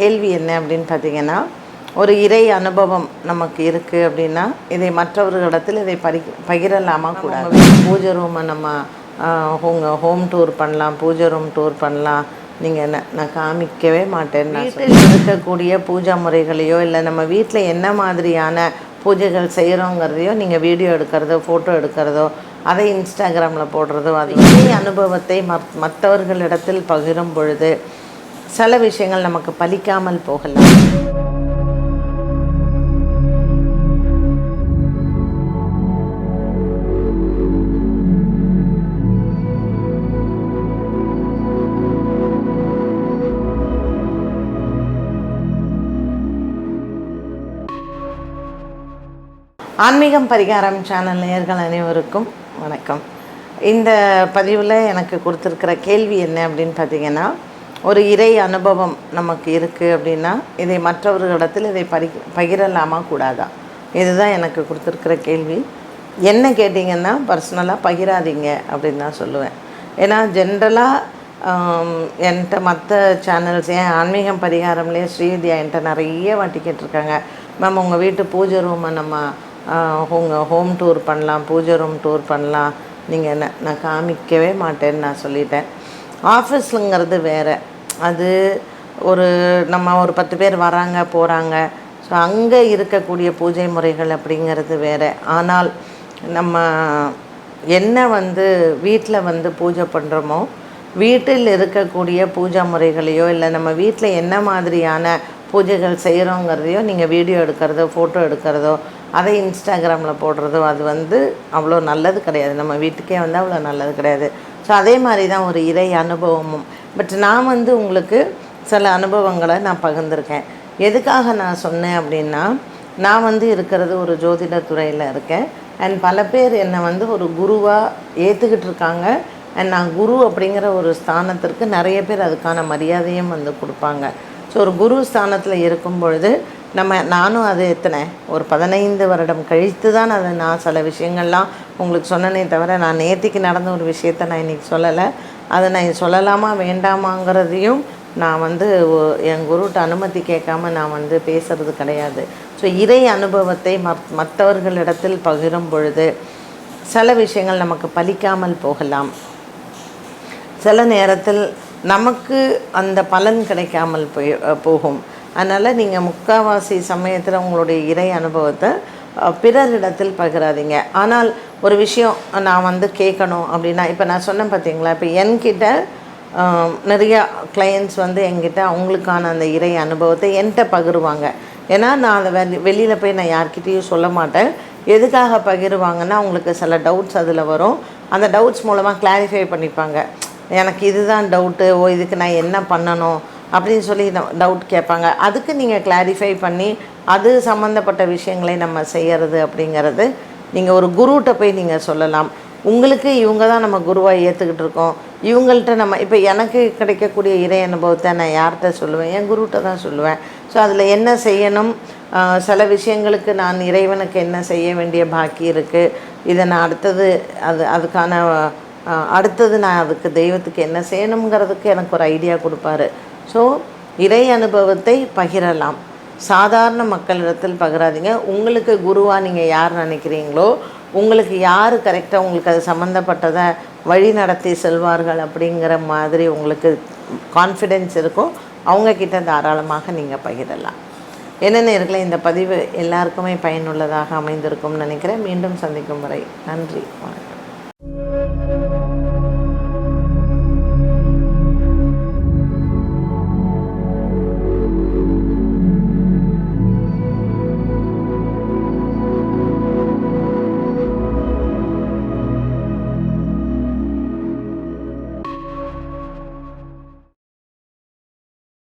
கேள்வி என்ன அப்படின்னு பார்த்தீங்கன்னா ஒரு இறை அனுபவம் நமக்கு இருக்குது அப்படின்னா இதை மற்றவர்களிடத்தில் இதை பரி பகிரலாமா கூடாது. பூஜை ரூமை நம்ம உங்க ஹோம் டூர் பண்ணலாம் பூஜை ரூம் டூர் பண்ணலாம். நீங்கள் என்ன நான் காமிக்கவே மாட்டேன் வீட்டில் இருக்கக்கூடிய பூஜா முறைகளையோ இல்லை நம்ம வீட்டில் என்ன மாதிரியான பூஜைகள் செய்கிறோங்கிறதையோ நீங்கள் வீடியோ எடுக்கிறதோ ஃபோட்டோ எடுக்கிறதோ அதை இன்ஸ்டாகிராமில் போடுறதோ அது அனுபவத்தை மற் மற்றவர்களிடத்தில் பகிரும் பொழுது சில விஷயங்கள் நமக்கு பலிக்காமல் போகலாம். ஆன்மீகம் பரிகாரம் சேனல் நேயர்கள் அனைவருக்கும் வணக்கம். இந்த பதிவில் எனக்கு கொடுத்துருக்கிற கேள்வி என்ன அப்படின்னு பார்த்தீங்கன்னா ஒரு இறை அனுபவம் நமக்கு இருக்குது அப்படின்னா இதை மற்றவர்களிடத்தில் இதை பரி பகிரலாமா கூடாதா? இதுதான் எனக்கு கொடுத்துருக்குற கேள்வி. என்ன கேட்டிங்கன்னா பர்சனலாக பகிராதீங்க அப்படின்னு தான் சொல்லுவேன். ஏன்னா ஜென்ரலாக என்கிட்ட மற்ற சேனல்ஸ் ஏன் ஆன்மீகம் பரிகாரம்லேயே ஸ்ரீவித்யா என்கிட்ட நிறைய வாட்டி கேட்டிருக்காங்க. மேம் உங்கள் வீட்டு பூஜை ரூமை நம்ம உங்கள் ஹோம் டூர் பண்ணலாம் பூஜை ரூம் டூர் பண்ணலாம். நீங்கள் என்ன நான் காமிக்கவே மாட்டேன்னு நான் சொல்லிட்டேன். ஆஃபீஸுங்கிறது வேறு. அது ஒரு நம்ம ஒரு பத்து பேர் வராங்க போகிறாங்க ஸோ அங்கே இருக்கக்கூடிய பூஜை முறைகள் அப்படிங்கிறது வேறு. ஆனால் நம்ம என்ன வந்து வீட்டில் வந்து பூஜை பண்ணுறோமோ வீட்டில் இருக்கக்கூடிய பூஜா முறைகளையோ இல்லை நம்ம வீட்டில் என்ன மாதிரியான பூஜைகள் செய்கிறோங்கிறதையோ நீங்கள் வீடியோ எடுக்கிறதோ ஃபோட்டோ எடுக்கிறதோ அதை இன்ஸ்டாகிராமில் போடுறதோ அது வந்து அவ்வளோ நல்லது கிடையாது. நம்ம வீட்டுக்கே வந்து அவ்வளோ நல்லது கிடையாது. ஸோ அதே மாதிரி தான் ஒரு இறை அனுபவமும். பட் நான் வந்து உங்களுக்கு சில அனுபவங்களை நான் பகிர்ந்திருக்கேன். எதுக்காக நான் சொன்னேன் அப்படின்னா நான் வந்து இருக்கிறது ஒரு ஜோதிட துறையில் இருக்கேன். அண்ட் பல பேர் என்னை வந்து ஒரு குருவாக ஏற்றுக்கிட்டு இருக்காங்க. அண்ட் நான் குரு அப்படிங்கிற ஒரு ஸ்தானத்திற்கு நிறைய பேர் அதுக்கான மரியாதையும் வந்து கொடுப்பாங்க. ஸோ ஒரு குரு ஸ்தானத்தில் இருக்கும் பொழுது நம்ம நானும் அது எத்தனை ஒரு பதினைந்து வருடம் கழித்து தான் அதை நான் சில விஷயங்கள்லாம் உங்களுக்கு சொன்னனே தவிர நான் நேற்றுக்கு நடந்த ஒரு விஷயத்த நான் இன்றைக்கி சொல்லலை. அதை நான் சொல்லலாமா வேண்டாமாங்கிறதையும் நான் வந்து என் குருட்ட அனுமதி கேட்காம நான் வந்து பேசுகிறது கிடையாது. ஸோ இறை அனுபவத்தை மற் மற்றவர்களிடத்தில் பகிரும் பொழுது சில விஷயங்கள் நமக்கு பலிக்காமல் போகலாம். சில நேரத்தில் நமக்கு அந்த பலன் கிடைக்காமல் போய் போகும். அதனால் நீங்கள் முக்கால்வாசி சமயத்தில் உங்களுடைய இறை அனுபவத்தை பிறரிடத்தில் பகிராதீங்க. ஆனால் ஒரு விஷயம் நான் வந்து கேட்கணும் அப்படின்னா இப்போ நான் சொன்னேன் பார்த்தீங்களா இப்போ என்கிட்ட நிறையா கிளையண்ட்ஸ் வந்து என்கிட்ட அவங்களுக்கான அந்த இறை அனுபவத்தை என்கிட்ட பகிருவாங்க. ஏன்னா நான் அதை வெளி வெளியில் போய் நான் யார்கிட்டேயும் சொல்ல மாட்டேன். எதுக்காக பகிருவாங்கன்னா அவங்களுக்கு சில டவுட்ஸ் அதில் வரும். அந்த டவுட்ஸ் மூலமாக கிளாரிஃபை பண்ணிப்பாங்க. எனக்கு இதுதான் டவுட்டு ஓ இதுக்கு நான் என்ன பண்ணணும் அப்படின்னு சொல்லி டவுட் கேட்பாங்க. அதுக்கு நீங்கள் கிளாரிஃபை பண்ணி அது சம்மந்தப்பட்ட விஷயங்களை நம்ம செய்கிறது அப்படிங்கிறது நீங்கள் ஒரு குருகிட்ட போய் நீங்கள் சொல்லலாம். உங்களுக்கு இவங்க தான் நம்ம குருவாக ஏற்றுக்கிட்டு இருக்கோம். இவங்கள்ட்ட நம்ம இப்போ எனக்கு கிடைக்கக்கூடிய இறை அனுபவத்தை நான் யார்கிட்ட சொல்லுவேன்? என் குருகிட்ட தான் சொல்லுவேன். ஸோ அதில் என்ன செய்யணும்? சில விஷயங்களுக்கு நான் இறைவனுக்கு என்ன செய்ய வேண்டிய பாக்கி இருக்குது இதை நான் அடுத்தது அது அதுக்கான அடுத்தது நான் அதுக்கு தெய்வத்துக்கு என்ன செய்யணுங்கிறதுக்கு எனக்கு ஒரு ஐடியா கொடுப்பாரு. ஸோ இறை அனுபவத்தை பகிரலாம். சாதாரண மக்களிடத்தில் பகிராதீங்க. உங்களுக்கு குருவாக நீங்கள் யார் நினைக்கிறீங்களோ உங்களுக்கு யார் கரெக்டாக உங்களுக்கு அது சம்மந்தப்பட்டதை வழி நடத்தி செல்வார்கள் அப்படிங்கிற மாதிரி உங்களுக்கு கான்ஃபிடென்ஸ் இருக்கும். அவங்கக்கிட்ட தாராளமாக நீங்கள் பகிரலாம். என்ன நேர்களை இந்த பதிவு எல்லாருக்குமே பயனுள்ளதாக அமைந்திருக்கும்னு நினைக்கிறேன். மீண்டும் சந்திக்கும் வரை நன்றி வணக்கம்.